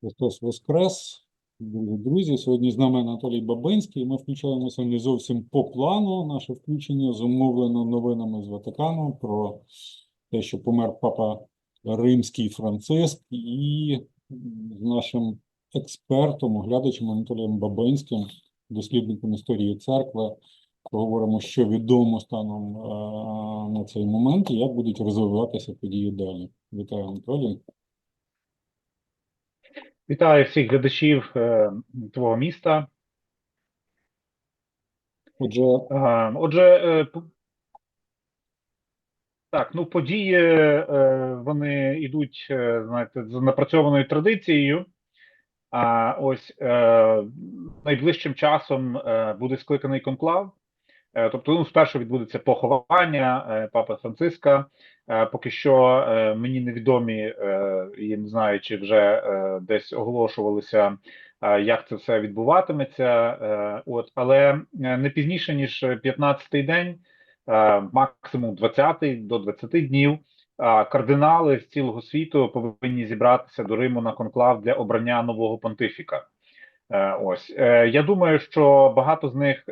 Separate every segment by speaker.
Speaker 1: Христос Воскрес. Друзі, сьогодні з нами Анатолій Бабинський. Ми включаємося не зовсім по плану. Наше включення зумовлено новинами з Ватикану про те, що помер папа Римський Франциск, і з нашим експертом, оглядачем Анатолієм Бабинським, дослідником історії церкви, поговоримо, що відомо станом е, на цей момент і як будуть розвиватися події далі. Вітаю, Анатолій.
Speaker 2: Вітаю всіх глядачів е, твого міста.
Speaker 1: Отже,
Speaker 2: Е, Отже, е, так, ну події е, вони йдуть, е, знаєте, за напрацьованою традицією. А ось е, найближчим часом е, буде скликаний конклав. Е, Тобто, ну, спершу відбудеться поховання е, Папи Франциска. Е, Поки що мені невідомі, і не знаю, чи вже десь оголошувалися, як це все відбуватиметься. От, але не пізніше ніж 15-й день, максимум 20-й до 20 днів. Кардинали з цілого світу повинні зібратися до Риму на конклав для обрання нового понтифіка. Ось я думаю, що багато з них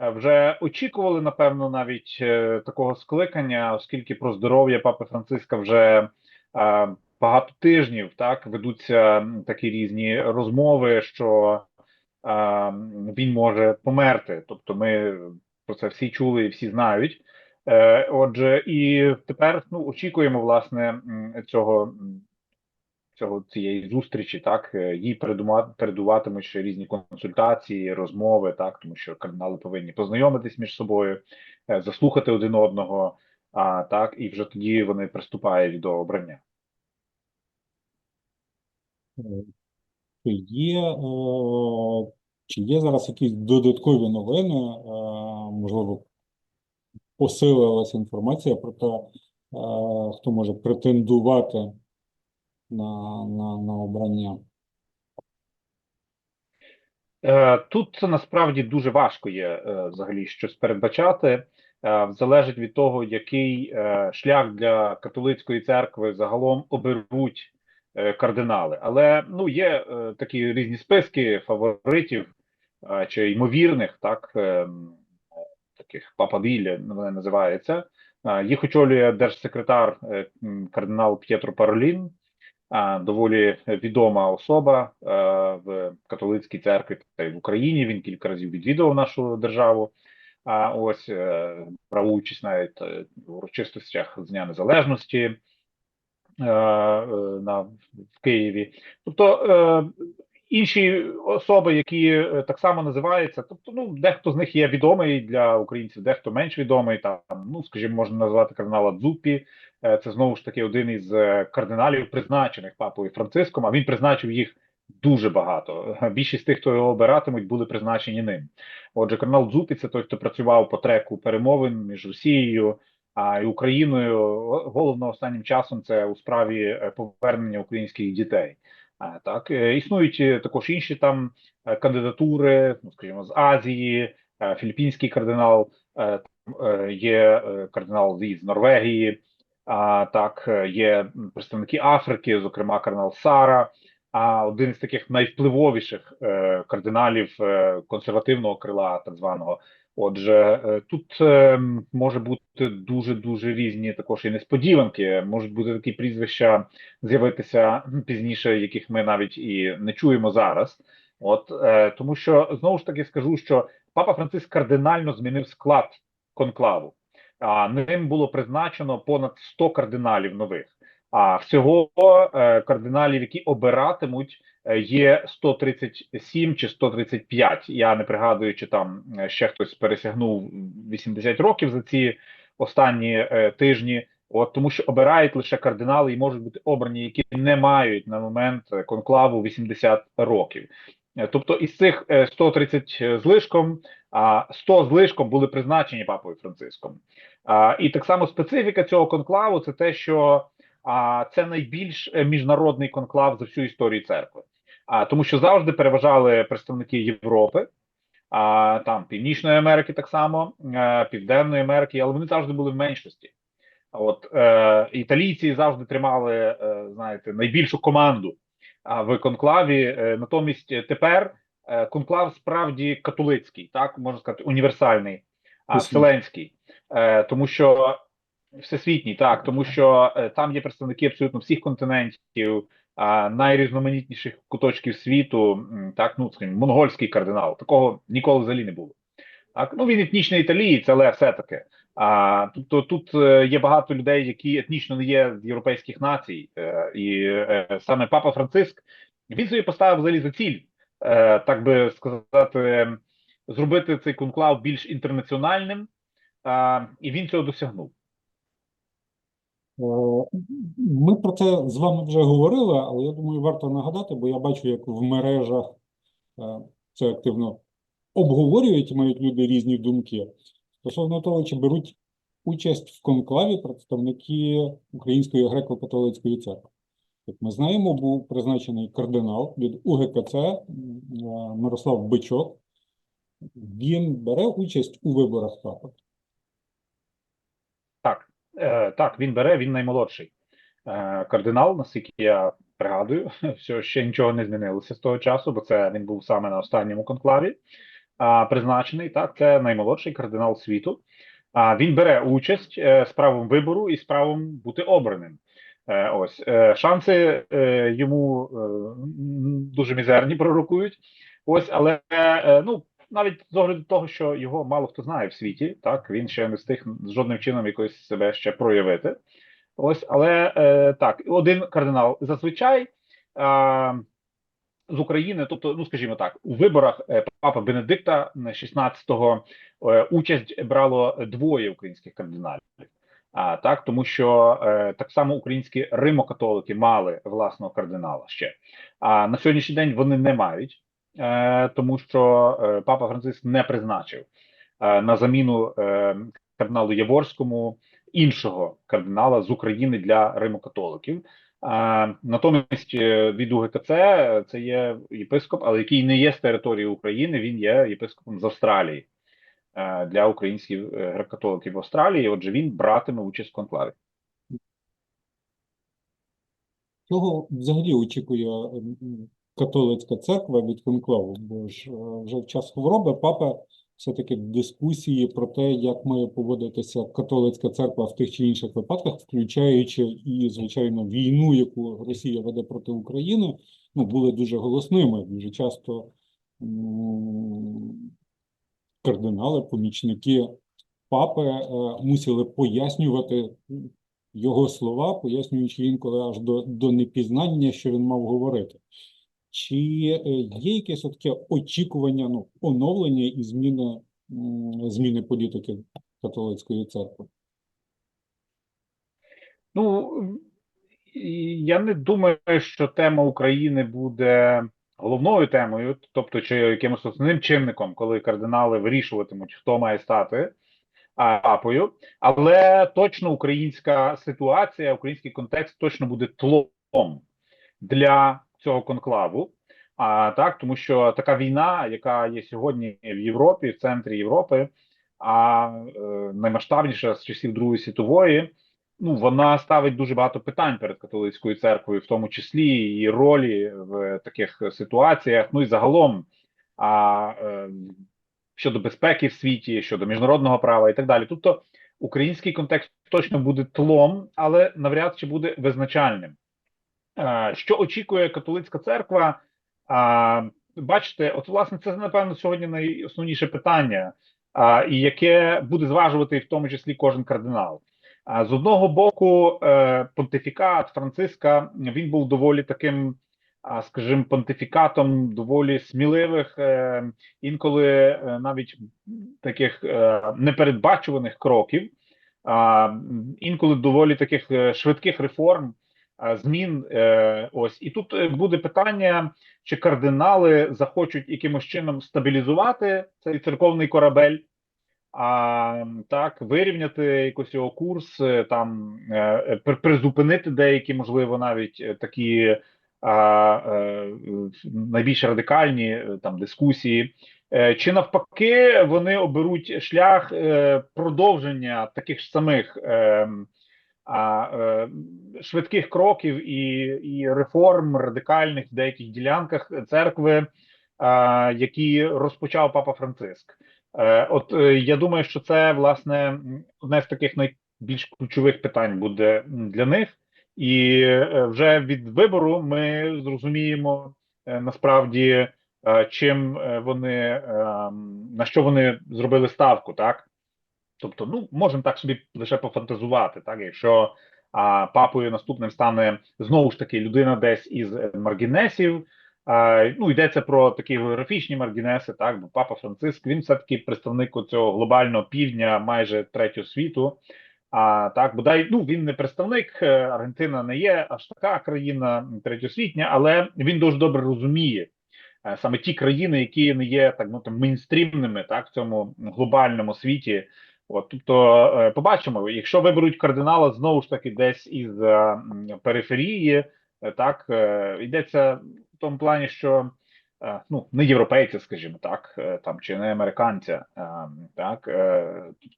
Speaker 2: вже очікували, напевно, навіть е, такого скликання, оскільки про здоров'я папи Франциска вже е, багато тижнів так ведуться такі різні розмови, що е, він може померти. Тобто, ми про це всі чули і всі знають. Е, Отже, і тепер ну очікуємо власне цього. Цього цієї зустрічі, так е, їй передума- передуватимуть ще різні консультації, розмови, так тому що кардинали повинні познайомитись між собою, е, заслухати один одного, а так і вже тоді вони приступають до обрання.
Speaker 1: Чи є, е, чи є зараз якісь додаткові новини? е, Можливо, посилилася інформація про те, е, хто може претендувати на, на, на обрання?
Speaker 2: Е, Тут насправді дуже важко є е, взагалі щось передбачати. Е, Залежить від того, який шлях для католицької церкви загалом оберуть кардинали. Але ну є такі різні списки фаворитів чи ймовірних, так таких пападілля вони називаються. Е, Їх очолює держсекретар кардинал П'єтро Паролін доволі відома особа е, в католицькій церкві та й в Україні. Він кілька разів відвідував нашу державу. А ось е, брав участь навіть е, в урочистостях з Дня Незалежності е, е, на в Києві. Тобто е, інші особи, які е, так само називаються, тобто, ну дехто з них є відомий для українців, дехто менш відомий. Там, ну скажімо, можна назвати кардинала Дзуппі. Е, Це знову ж таки один із е, кардиналів, призначених папою Франциском. А він призначив їх дуже багато. Більшість тих, хто його обиратимуть, були призначені ним. Отже, кардинал Дзуппі – це той, хто працював по треку перемовин між Росією а і Україною. Головно останнім часом це у справі е, повернення українських дітей. А, Так існують також інші там кандидатури, ну скажімо, з Азії, філіппінський кардинал, є кардинал із Норвегії. А так е, є представники Африки, зокрема кардинал Сара. А один із таких найвпливовіших е, кардиналів е, консервативного крила, так званого. Отже, тут може бути дуже дуже різні також і несподіванки. Можуть бути такі прізвища з'явитися пізніше, яких ми навіть і не чуємо зараз. От тому, що знову ж таки скажу, що папа Франциск кардинально змінив склад конклаву. А ним було призначено понад 100 кардиналів нових. А всього е, кардиналів, які обиратимуть, е, є 137 чи 135. Я не пригадую, чи там е, ще хтось пересягнув 80 років за ці останні тижні. От тому, що обирають лише кардинали і можуть бути обрані, які не мають на момент конклаву 80 років. Е, Тобто із цих е, 130 з лишком, а 100 з лишком були призначені папою Франциском. І так само специфіка цього конклаву це те, що це найбільш е, міжнародний конклав за всю історію церкви. Тому, що завжди переважали представники Європи, там Північної Америки, так само, е, Південної Америки, але вони завжди були в меншості. От е, італійці завжди тримали, е, знаєте, найбільшу команду в конклаві. Е, Натомість е, тепер е, конклав справді католицький, так можна сказати, універсальний, а вселенський, тому що всесвітній, так тому що там є представники абсолютно всіх континентів, найрізноманітніших куточків світу, так ну скажімо, монгольський кардинал. Такого ніколи взагалі не було. Так, ну він етнічний італієць, але все-таки. А тобто тут е, є багато людей, які етнічно не є з європейських націй, е, і е, саме папа Франциск він собі поставив взагалі за ціль, так би сказати, зробити цей конклав більш інтернаціональним, і він цього досягнув.
Speaker 1: Ми про це з вами вже говорили, але я думаю, варто нагадати, бо я бачу, як в мережах це активно обговорюють, мають люди різні думки. Стосовно того, чи беруть участь в конклаві представники Української греко-католицької церкви. Як ми знаємо, був призначений кардинал від УГКЦ Мирослав Бичок. Він бере участь у виборах папи.
Speaker 2: Так, е, так, він бере, він наймолодший е, кардинал, наскільки я пригадую, що ще нічого не змінилося з того часу, бо це він був саме на останньому конклаві призначений. Так, це наймолодший кардинал світу. А він бере участь е, з правом вибору і з правом бути обраним. Е, ось е, шанси йому дуже мізерні пророкують. Ось, але ну навіть з огляду того, що його мало хто знає в світі, так він ще не встиг жодним чином якось себе ще проявити. Ось, але так, один кардинал зазвичай. Е, з України, тобто, ну скажімо так, у виборах е, папа Бенедикта 16-го е, участь брало двоє українських кардиналів. А так, тому що е, так само українські римокатолики мали власного кардинала ще. А на сьогоднішній день вони не мають, е, тому що е, папа Франциск не призначив е, на заміну е, кардиналу Яворському іншого кардинала з України для римокатоликів. Натомість е, від УГКЦ це є єпископ, але який не є з території України, він є єпископом з Австралії е, для українських е, греко-католиків в Австралії. Отже, він братиме участь в конклаві.
Speaker 1: Чого взагалі очікує католицька церква від конклаву? Бо ж вже в час хвороби папа все-таки дискусії про те, як має поводитися католицька церква в тих чи інших випадках, включаючи і, звичайно, війну, яку Росія веде проти України, ну, були дуже голосними. Дуже часто кардинали, помічники папи е, мусили пояснювати його слова, пояснюючи інколи аж до, до непізнання, що він мав говорити. Чи е, є якесь таке очікування, ну, оновлення і зміни, зміни політики католицької церкви?
Speaker 2: Ну я не думаю, що тема України буде головною темою, тобто чи якимось основним чинником, коли кардинали вирішуватимуть, хто має стати папою, але точно українська ситуація, український контекст точно буде тлом для цього конклаву. А так, тому що така війна, яка є сьогодні в Європі, в центрі Європи, а е, наймасштабніша з часів Другої світової, ну вона ставить дуже багато питань перед католицькою церквою, в тому числі її ролі в таких ситуаціях. Ну і загалом а, е, щодо безпеки в світі, щодо міжнародного права і так далі. Тобто український контекст точно буде тлом, але навряд чи буде визначальним. Що очікує католицька церква? Бачите, от власне це напевно сьогодні найосновніше питання, і яке буде зважувати в тому числі кожен кардинал. А з одного боку, е, понтифікат Франциска він був доволі таким, скажімо, понтифікатом доволі сміливих, е, інколи е, навіть таких непередбачуваних кроків, інколи доволі таких швидких реформ, змін. Е, ось і тут е, буде питання, чи кардинали захочуть якимось чином стабілізувати цей церковний корабель. А так вирівняти якось його курс, е, там е, при- призупинити деякі, можливо, навіть е, такі а, е, найбільш радикальні е, там дискусії, Е, чи навпаки вони оберуть шлях е, продовження таких ж самих е, а, е, швидких кроків і, і реформ радикальних в деяких ділянках церкви, е, які розпочав Папа Франциск. Е, От е, я думаю, що це власне одне з таких найбільш ключових питань буде для них, і е, вже від вибору ми зрозуміємо е, насправді, е, чим е, вони на що вони зробили ставку, так. Тобто, ну можемо так собі лише пофантазувати, так якщо а, папою наступним стане знову ж таки людина десь із е, маргінесів. А, ну йдеться про такі географічні маргінеси, так бо папа Франциск він все таки представник цього глобального півдня, майже третього світу. А так, бодай ну він не представник. е, Аргентина не є аж така країна третьосвітня, але він дуже добре розуміє е, саме ті країни, які не є так ну там мейнстрімними, так в цьому глобальному світі. От, тобто, е, побачимо, якщо виберуть кардинала знову ж таки десь із е, периферії, е, так йдеться в тому плані, що ну не європейця, скажімо так, там чи не американця, так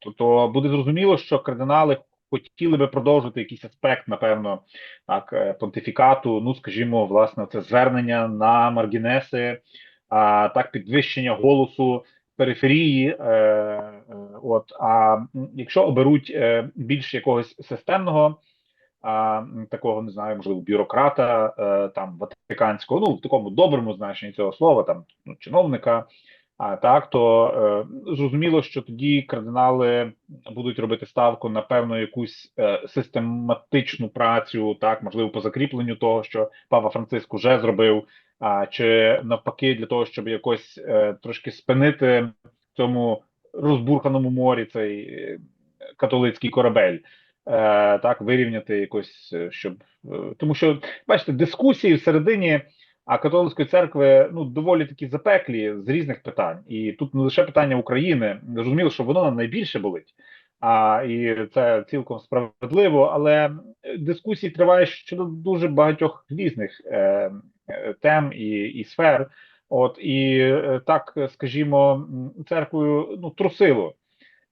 Speaker 2: тобто, то буде зрозуміло, що кардинали хотіли би продовжити якийсь аспект, напевно, так понтифікату. Ну, скажімо, власне, це звернення на маргінеси, а так підвищення голосу периферії. Е, е, от а якщо оберуть е, більш якогось системного. Такого не знаю, можливо, бюрократа там ватиканського, ну в такому доброму значенні цього слова, там ну, чиновника. А так, то е, зрозуміло, що тоді кардинали будуть робити ставку на певну якусь е, систематичну працю, так можливо, по закріпленню того, що Папа Франциск уже зробив, а чи навпаки, для того, щоб якось е, трошки спинити в цьому розбурханому морі цей е, католицький корабель. Е, так вирівняти якось, е, щоб е, тому, що бачите, дискусії всередині а католицької церкви ну доволі такі запеклі з різних питань, і тут не лише питання України. Зрозуміло, що воно нам найбільше болить, а і це цілком справедливо. Але дискусії тривають щодо дуже багатьох різних е, е, тем і, і сфер. От і е, так, скажімо, церквою ну трусило.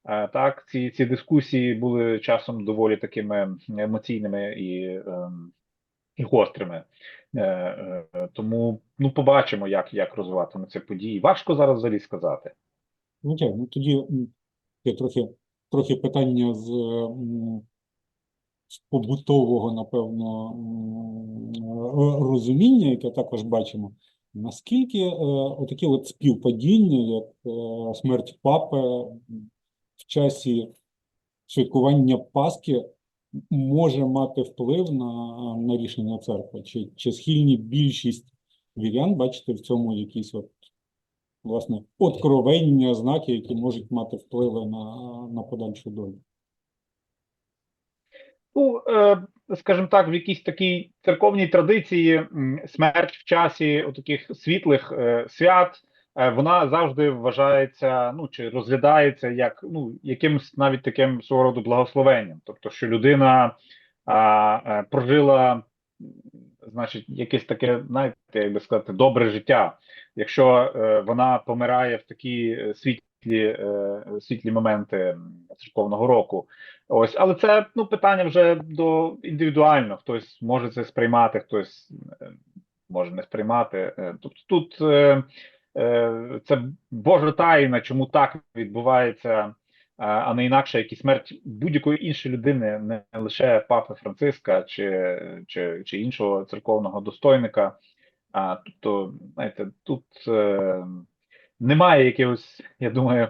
Speaker 2: Е, Так, ці, ці дискусії були часом доволі такими емоційними і, ем, і гострими. Е, е, Тому ну побачимо, як, як розвиватимуться події. Важко зараз взагалі сказати.
Speaker 1: Ну, так, ну тоді є трохи, трохи питання з, з побутового, напевно, розуміння, яке також бачимо. Наскільки е, отакі от співпадіння, як е, смерть папи в часі святкування Пасхи, може мати вплив на, на рішення церкви? Чи, чи схильні більшість вірян бачити в цьому якісь от власне, откровення, знаки, які можуть мати впливи на, на подальшу долю.
Speaker 2: Ну, е, скажімо так, в якійсь такій церковній традиції смерть в часі таких світлих е, свят, вона завжди вважається, ну чи розглядається як ну якимось навіть таким свого роду благословенням. Тобто, що людина а, е, прожила, значить, якесь таке, знаєте, як би сказати, добре життя. Якщо е, вона помирає в такі е, світлі, е, світлі моменти церковного року. Ось, але це ну питання вже до індивідуально. Хтось може це сприймати, хтось е, може не сприймати. Е, Тобто тут е, е, це Божа тайна, чому так відбувається, е, а не інакше, як і смерть будь-якої іншої людини, не лише папи Франциска чи, чи, чи іншого церковного достойника. А тобто, знаєте, тут е, немає якихось, я думаю,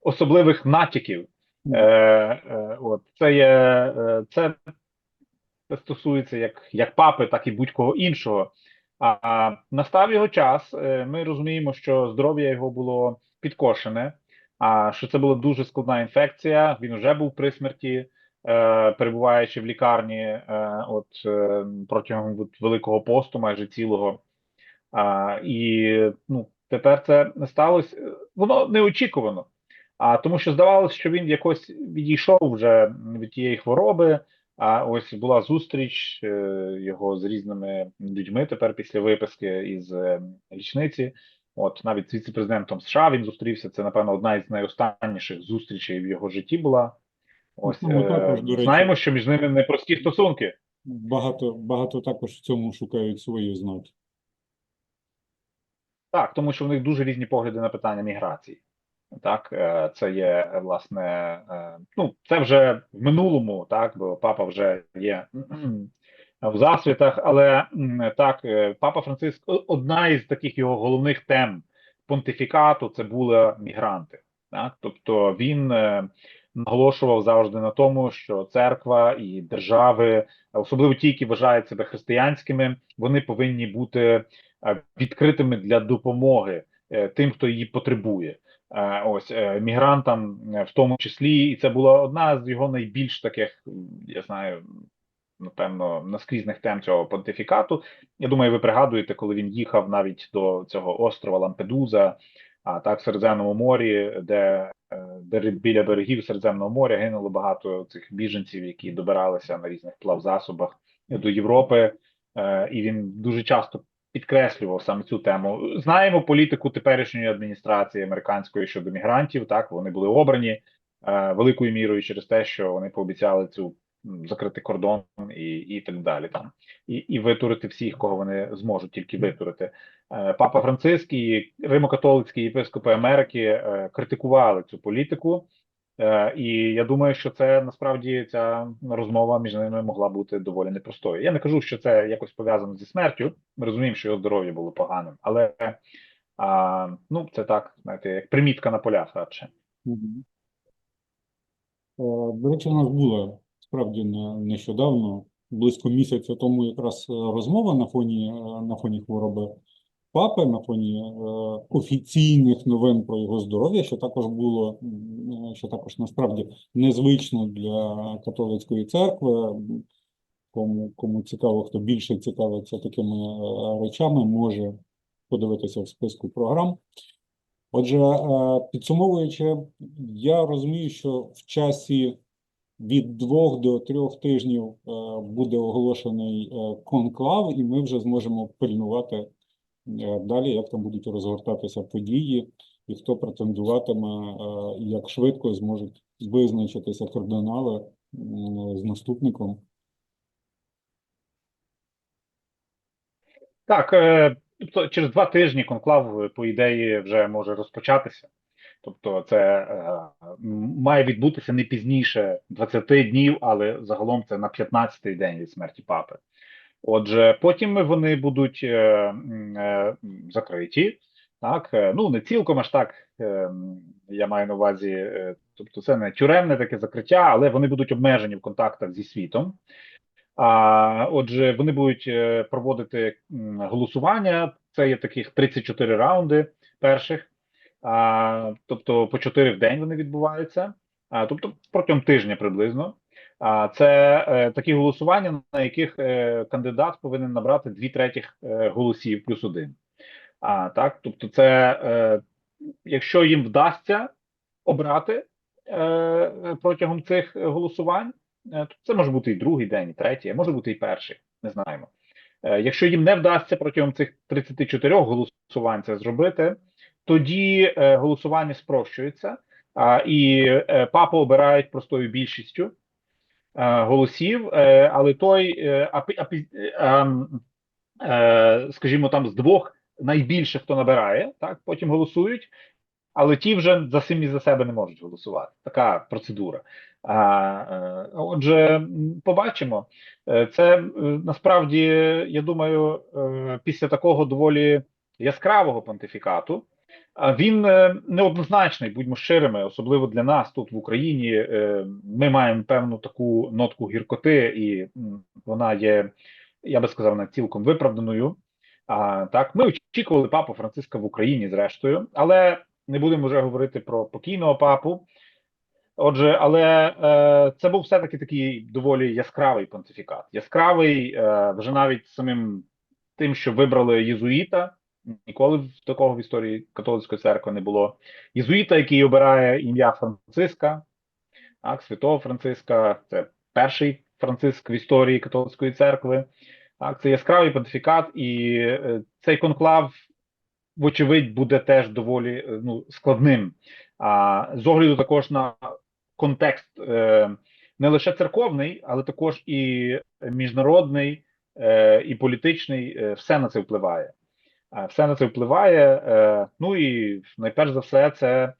Speaker 2: особливих натяків. Е, е, от це є е, це стосується як, як папи, так і будь-кого іншого. А, настав його час. е, Ми розуміємо, що здоров'я його було підкошене, а що це була дуже складна інфекція. Він вже був при смерті, е, перебуваючи в лікарні, е, от протягом от великого посту, майже цілого. І ну, тепер це не сталося. Воно неочікувано. А тому, що здавалося, що він якось відійшов вже від тієї хвороби. А ось була зустріч е, його з різними людьми тепер після виписки із е, річниці. От навіть з віце-президентом США він зустрівся. Це, напевно, одна із найостанніших зустрічей в його житті була. Ось
Speaker 1: Ну,
Speaker 2: е,
Speaker 1: також, до речі.
Speaker 2: знаємо, що між ними непрості стосунки.
Speaker 1: багато, багато також в цьому шукають свої ознаки.
Speaker 2: Так, тому що в них дуже різні погляди на питання міграції. Так, е, це є власне, е, ну це вже в минулому, так, бо папа вже є в засвітах, але так, е, папа Франциск, одна із таких його головних тем понтифікату це були мігранти. Так, тобто він наголошував завжди на тому, що церква і держави, особливо ті, які вважають себе християнськими, вони повинні бути відкритими для допомоги тим, хто її потребує. Е, Ось е, мігрантам, е, в тому числі, і це була одна з його найбільш таких, я знаю, напевно, наскрізних тем цього понтифікату. Я думаю, ви пригадуєте, коли він їхав навіть до цього острова Лампедуза, а так в Середземному морі, де, біля берегів Середземного моря гинуло багато цих біженців, які добиралися на різних плавзасобах до Європи, і він дуже часто підкреслював саме цю тему. Знаємо політику теперішньої адміністрації американської щодо мігрантів. Так вони були обрані е, великою мірою через те, що вони пообіцяли цю закрити кордон і, і так далі. Там і, і витурити всіх, кого вони зможуть тільки витурити. Е, Папа Франциск і римокатолицькі єпископи Америки е, критикували цю політику. Е, І я думаю, що це насправді ця розмова між ними могла бути доволі непростою. Я не кажу, що це якось пов'язано зі смертю. Ми розуміємо, що його здоров'я було поганим, але а, ну це так, знаєте, як примітка на полях радше.
Speaker 1: Е, До речі, у нас була справді не- нещодавно, близько місяця тому якраз е, розмова на фоні, на фоні хвороби папи, на фоні е, офіційних новин про його здоров'я, що також було, що також насправді незвично для католицької церкви. Кому, кому цікаво, хто більше цікавиться такими е, речами, може подивитися в списку програм. Отже, е, підсумовуючи, я розумію, що в часі від двох до трьох тижнів буде оголошений конклав, і ми вже зможемо пильнувати далі, як там будуть розгортатися події, і хто претендуватиме, е, як швидко зможуть визначитися кардинали з наступником.
Speaker 2: Так, е, тобто через два тижні конклав, е, по ідеї, вже може розпочатися. Тобто, це е, має відбутися не пізніше 20 днів, але загалом це на 15-й день від смерті папи. Отже, потім вони будуть е, е, закриті. Так, е, ну не цілком аж так. Я маю на увазі, тобто це не тюремне таке закриття, але вони будуть обмежені в контактах зі світом. А отже, вони будуть проводити голосування. Це є таких 34 раунди перших, а, тобто по 4 в день вони відбуваються, а, тобто протягом тижня приблизно. А це е, такі голосування, на яких е, кандидат повинен набрати дві третіх е, голосів плюс один. А так, тобто, це якщо їм вдасться обрати протягом цих голосувань, то це може бути і другий день, і третій, а може бути і перший, не знаємо. Якщо їм не вдасться протягом цих 34 голосувань це зробити, тоді голосування спрощується, а, і папу обирають простою більшістю голосів, е, але той, е, е, ем, е, скажімо, там з двох найбільше хто набирає, так потім голосують, але ті вже за самі за себе не можуть голосувати. Така процедура. А, е, отже, побачимо. Е, Це е, насправді, я думаю, е, після такого доволі яскравого понтифікату. Він е, неоднозначний, будьмо щирими, особливо для нас тут в Україні. Е, Ми маємо певну таку нотку гіркоти, і вона є, я би сказав, не цілком виправданою. А так, ми очікували папу Франциска в Україні, зрештою, але не будемо вже говорити про покійного папу. Отже, але е, це був все-таки такий доволі яскравий понтифікат. Яскравий е, вже навіть самим тим, що вибрали єзуїта. Ніколи такого в історії католицької церкви не було. Єзуїта, який обирає ім'я Франциска, так, святого Франциска, це перший Франциск в історії католицької церкви. Так, це яскравий понтифікат, і е, цей конклав, вочевидь, буде теж доволі е, ну, складним. А з огляду також на контекст е, не лише церковний, але також і міжнародний, е, і політичний. е, Все на це впливає. Все на це впливає. е, Ну і найперш за все, це е,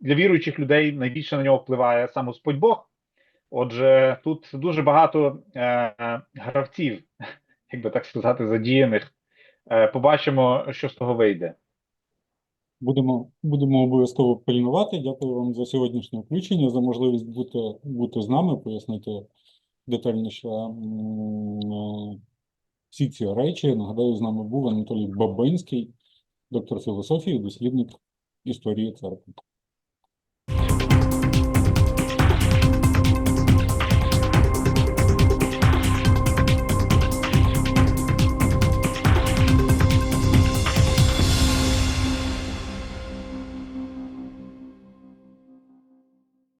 Speaker 2: для віруючих людей найбільше на нього впливає Господь Бог. Отже, тут дуже багато е, гравців, як би так сказати, задіяних. Побачимо, що з того вийде.
Speaker 1: Будемо, будемо обов'язково пильнувати. Дякую вам за сьогоднішнє включення, за можливість бути, бути з нами, пояснити детальніше всі ці речі. Нагадаю, з нами був Анатолій Бабинський, доктор філософії, дослідник історії церкви.